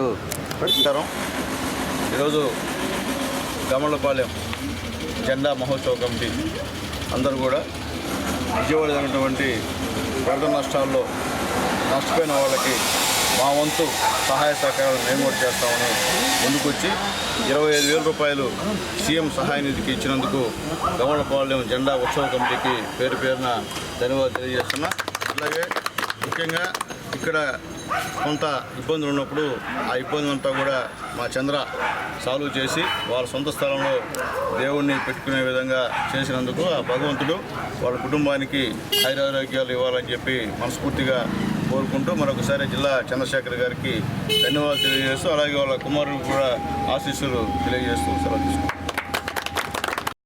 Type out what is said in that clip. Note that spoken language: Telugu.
రేవు నమస్కారం. ఈరోజు గమలపాలెం జెండా మహోత్సవ కమిటీ అందరూ కూడా విజయవాడ జరిగినటువంటి వరద నష్టాల్లో నష్టపోయిన వాళ్ళకి మా వంతు సహాయ సహకారాలు మేము కూడా చేస్తామని ముందుకొచ్చి ఇరవై ఐదు వేల రూపాయలు సీఎం సహాయ నిధికి ఇచ్చినందుకు గమలపాలెం జెండా ఉత్సవ కమిటీకి పేరు పేరున ధన్యవాదాలు తెలియజేస్తున్నా. అలాగే ముఖ్యంగా ఇక్కడ కొంత ఇబ్బందులు ఉన్నప్పుడు ఆ ఇబ్బందులంతా కూడా మా చంద్ర సాల్వ్ చేసి వాళ్ళ సొంత స్థలంలో దేవుణ్ణి పెట్టుకునే విధంగా చేసినందుకు ఆ భగవంతుడు వాళ్ళ కుటుంబానికి ఐరారోగ్యాలు ఇవ్వాలని చెప్పి మనస్ఫూర్తిగా కోరుకుంటూ మరొకసారి జిల్లా చంద్రశేఖర్ గారికి ధన్యవాదాలు తెలియజేస్తూ అలాగే వాళ్ళ కుమారుడు కూడా ఆశీస్సులు తెలియజేస్తూ సెలవు తీసుకుంటాం